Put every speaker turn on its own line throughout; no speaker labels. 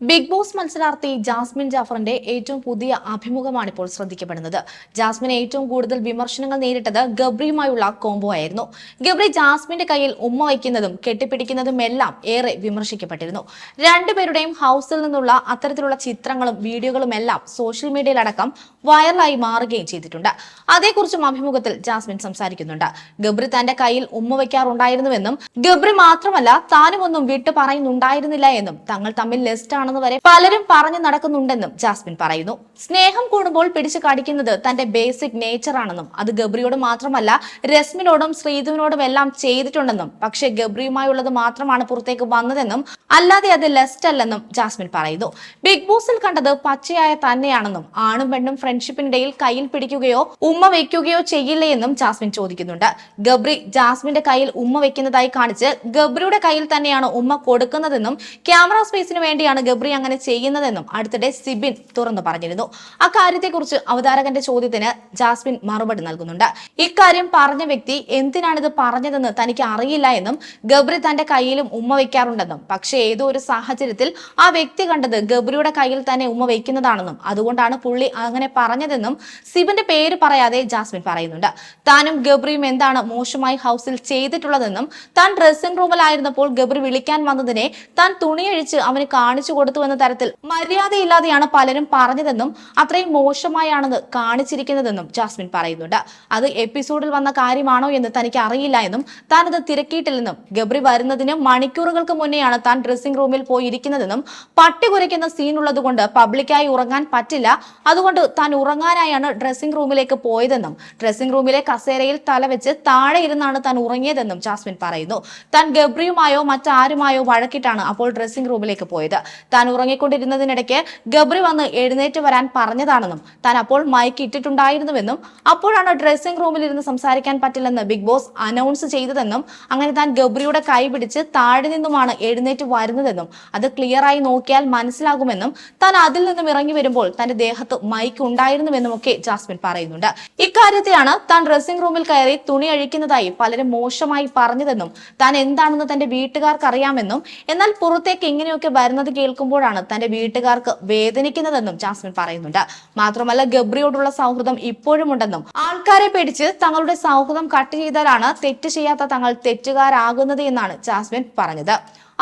Big boss മത്സരാർത്ഥി Jasmine ജാഫറിന്റെ ഏറ്റവും പുതിയ അഭിമുഖമാണ് ഇപ്പോൾ ശ്രദ്ധിക്കപ്പെടുന്നത്. ജാസ്മിൻ ഏറ്റവും കൂടുതൽ വിമർശനങ്ങൾ നേരിട്ടത് ഗബ്രിയുമായുള്ള കോംബോ ആയിരുന്നു. ഗബ്രി ജാസ്മിന്റെ കയ്യിൽ ഉമ്മ വയ്ക്കുന്നതും കെട്ടിപ്പിടിക്കുന്നതും എല്ലാം ഏറെ വിമർശിക്കപ്പെട്ടിരുന്നു. രണ്ടുപേരുടെയും ഹൗസിൽ നിന്നുള്ള അത്തരത്തിലുള്ള ചിത്രങ്ങളും വീഡിയോകളും എല്ലാം സോഷ്യൽ മീഡിയയിലടക്കം വൈറലായി മാറുകയും ചെയ്തിട്ടുണ്ട്. അതേക്കുറിച്ചും അഭിമുഖത്തിൽ ജാസ്മിൻ സംസാരിക്കുന്നുണ്ട്. ഗബ്രി തന്റെ കയ്യിൽ ഉമ്മ വയ്ക്കാറുണ്ടായിരുന്നുവെന്നും ഗബ്രി മാത്രമല്ല താനും ഒന്നും വിട്ടു പറയുന്നുണ്ടായിരുന്നില്ല എന്നും തങ്ങൾ തമ്മിൽ ലെസ്റ്റ് ആണെന്ന് വരെ പലരും പറഞ്ഞു നടക്കുന്നുണ്ടെന്നും ജാസ്മിൻ പറയുന്നു. സ്നേഹം കൂടുമ്പോൾ പിടിച്ചു കാണിക്കുന്നത് തന്റെ ബേസിക് നേച്ചർ ആണെന്നും അത് ഗബ്രിയോട് മാത്രമല്ല രശ്മിനോടും ശ്രീധുവിനോടും എല്ലാം ചെയ്തിട്ടുണ്ടെന്നും പക്ഷേ ഗബ്രിയുമായുള്ളത് മാത്രമാണ് പുറത്തേക്ക് വന്നതെന്നും അല്ലാതെ അത് ലെസ്റ്റ് അല്ലെന്നും ജാസ്മിൻ പറയുന്നു. ബിഗ് ബോസിൽ കണ്ടത് പച്ചയായ തന്നെയാണെന്നും ആണും പെണ്ണും ഫ്രണ്ട്ഷിപ്പിനിടയിൽ കയ്യിൽ പിടിക്കുകയോ ഉമ്മ വെക്കുകയോ ചെയ്യില്ലേ എന്നും ജാസ്മിൻ ചോദിക്കുന്നുണ്ട്. ഗബ്രി ജാസ്മിന്റെ കയ്യിൽ ഉമ്മ വെക്കുന്നതായി കാണിച്ച് ഗബ്രിയുടെ കയ്യിൽ തന്നെയാണ് ഉമ്മ കൊടുക്കുന്നതെന്നും ക്യാമറ സ്പേസിന് വേണ്ടിയാണ് ഗബ്രി അങ്ങനെ ചെയ്യുന്നതെന്നും അടുത്തിടെ സിബിൻ തുറന്നു പറഞ്ഞിരുന്നു. അക്കാര്യത്തെക്കുറിച്ച് അവതാരകന്റെ ചോദ്യത്തിന് ജാസ്മിൻ മറുപടി നൽകുന്നുണ്ട്. ഇക്കാര്യം പറഞ്ഞ വ്യക്തി എന്തിനാണിത് പറഞ്ഞതെന്ന് തനിക്ക് അറിയില്ല എന്നും ഗബ്രി തന്റെ കയ്യിലും ഉമ്മ വയ്ക്കാറുണ്ടെന്നും. പക്ഷേ ഏതോ ഒരു സാഹചര്യത്തിൽ ആ വ്യക്തി കണ്ടത് ഗബ്രിയുടെ കയ്യിൽ തന്നെ ഉമ്മ വയ്ക്കുന്നതാണെന്നും. അതുകൊണ്ടാണ് പുള്ളി അങ്ങനെ പറഞ്ഞതെന്നും സിബിന്റെ പേര് പറയാതെ ജാസ്മിൻ പറയുന്നുണ്ട്. താനും ഗബ്രിയും എന്താണ് മോശമായി ഹൗസിൽ ചെയ്തിട്ടുള്ളതെന്നും താൻ ഡ്രസ്സിംഗ് റൂമിലായിരുന്നപ്പോൾ ഗബ്രി വിളിക്കാൻ വന്നതിനെ താൻ തുണിയഴിച്ച് അവന് കാണിച്ചു എന്ന തരത്തിൽ മര്യാദയില്ലാതെയാണ് പലരും പറഞ്ഞതെന്നും അത്രയും മോശമായാണെന്ന് കാണിച്ചിരിക്കുന്നതെന്നും ജാസ്മിൻ പറയുന്നുണ്ട്. അത് എപ്പിസോഡിൽ വന്ന കാര്യമാണോ എന്ന് തനിക്ക് അറിയില്ല എന്നും താൻ അത് തിരക്കിയിട്ടില്ലെന്നും ഗബ്രി വരുന്നതിന് മണിക്കൂറുകൾക്ക് മുന്നെയാണ് താൻ ഡ്രസ്സിംഗ് റൂമിൽ പോയിരിക്കുന്നതെന്നും പട്ടി കുരയ്ക്കുന്ന സീൻ ഉള്ളതുകൊണ്ട് പബ്ലിക്കായി ഉറങ്ങാൻ പറ്റില്ല. അതുകൊണ്ട് താൻ ഉറങ്ങാനായാണ് ഡ്രസ്സിംഗ് റൂമിലേക്ക് പോയതെന്നും ഡ്രസ്സിംഗ് റൂമിലെ കസേരയിൽ തലവെച്ച് താഴെ ഇരുന്നാണ് താൻ ഉറങ്ങിയതെന്നും ജാസ്മിൻ പറയുന്നു. താൻ ഗബ്രിയുമായോ മറ്റാരുമായോ വഴക്കിട്ടാണ് അപ്പോൾ ഡ്രസ്സിംഗ് റൂമിലേക്ക് പോയത്. താൻ ഉറങ്ങിക്കൊണ്ടിരുന്നതിനിടയ്ക്ക് ഗബ്രി വന്ന് എഴുന്നേറ്റ് വരാൻ പറഞ്ഞതാണെന്നും താൻ അപ്പോൾ മൈക്ക് ഇട്ടിട്ടുണ്ടായിരുന്നുവെന്നും അപ്പോഴാണ് ഡ്രസ്സിംഗ് റൂമിൽ ഇരുന്ന് സംസാരിക്കാൻ പറ്റില്ലെന്ന് ബിഗ് ബോസ് അനൗൺസ് ചെയ്തതെന്നും അങ്ങനെ താൻ ഗബ്രിയുടെ കൈ പിടിച്ച് താഴെ നിന്നുമാണ് എഴുന്നേറ്റ് വരുന്നതെന്നും അത് ക്ലിയറായി നോക്കിയാൽ മനസ്സിലാകുമെന്നും താൻ അതിൽ നിന്നും ഇറങ്ങി വരുമ്പോൾ തന്റെ ദേഹത്ത് മൈക്ക് ഉണ്ടായിരുന്നുവെന്നും ഒക്കെ ജാസ്മിൻ പറയുന്നുണ്ട്. ഇക്കാര്യത്തെയാണ് താൻ ഡ്രസ്സിംഗ് റൂമിൽ കയറി തുണി അഴിക്കുന്നതായി പലരും മോശമായി പറഞ്ഞതെന്നും താൻ എന്താണെന്ന് തന്റെ വീട്ടുകാർക്ക് അറിയാമെന്നും എന്നാൽ പുറത്തേക്ക് ഇങ്ങനെയൊക്കെ വരുന്നത് കേൾക്കുമ്പോഴാണ് തന്റെ വീട്ടുകാർക്ക് വേദനിക്കുന്നതെന്നും ജാസ്മിൻ പറയുന്നുണ്ട്. മാത്രമല്ല ഗബ്രിയോടുള്ള സൗഹൃദം ഇപ്പോഴും ഉണ്ടെന്നും ആൾക്കാരെ പേടിച്ച് തങ്ങളുടെ സൗഹൃദം കട്ട് ചെയ്താലാണ് തെറ്റ് ചെയ്യാത്ത തങ്ങൾ തെറ്റുകാരാകുന്നത് എന്നാണ് ജാസ്മിൻ പറഞ്ഞത്.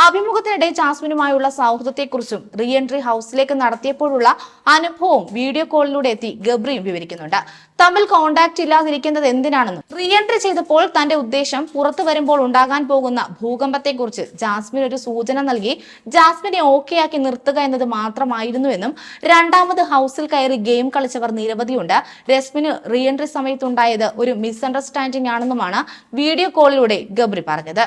അഭിമുഖത്തിനിടെ ജാസ്മിനുമായുള്ള സൗഹൃദത്തെക്കുറിച്ചും റീ എൻട്രി ഹൗസിലേക്ക് നടത്തിയപ്പോഴുള്ള അനുഭവവും വീഡിയോ കോളിലൂടെ എത്തി ഗബ്രിയും വിവരിക്കുന്നുണ്ട്. തമ്മിൽ കോണ്ടാക്ട് ഇല്ലാതിരിക്കുന്നത് എന്തിനാണെന്നും റീ എൻട്രി ചെയ്തപ്പോൾ തന്റെ ഉദ്ദേശം പുറത്തു വരുമ്പോൾ ഉണ്ടാകാൻ പോകുന്ന ഭൂകമ്പത്തെക്കുറിച്ച് ജാസ്മിൻ ഒരു സൂചന നൽകി ജാസ്മിനെ ഓക്കെയാക്കി നിർത്തുക എന്നത് മാത്രമായിരുന്നുവെന്നും രണ്ടാമത് ഹൗസിൽ കയറി ഗെയിം കളിച്ചവർ നിരവധിയുണ്ട്. രശ്മിന് റീ എൻട്രി സമയത്തുണ്ടായത് ഒരു മിസ്അണ്ടർസ്റ്റാൻഡിംഗ് ആണെന്നുമാണ് വീഡിയോ കോളിലൂടെ ഗബ്രി പറഞ്ഞത്.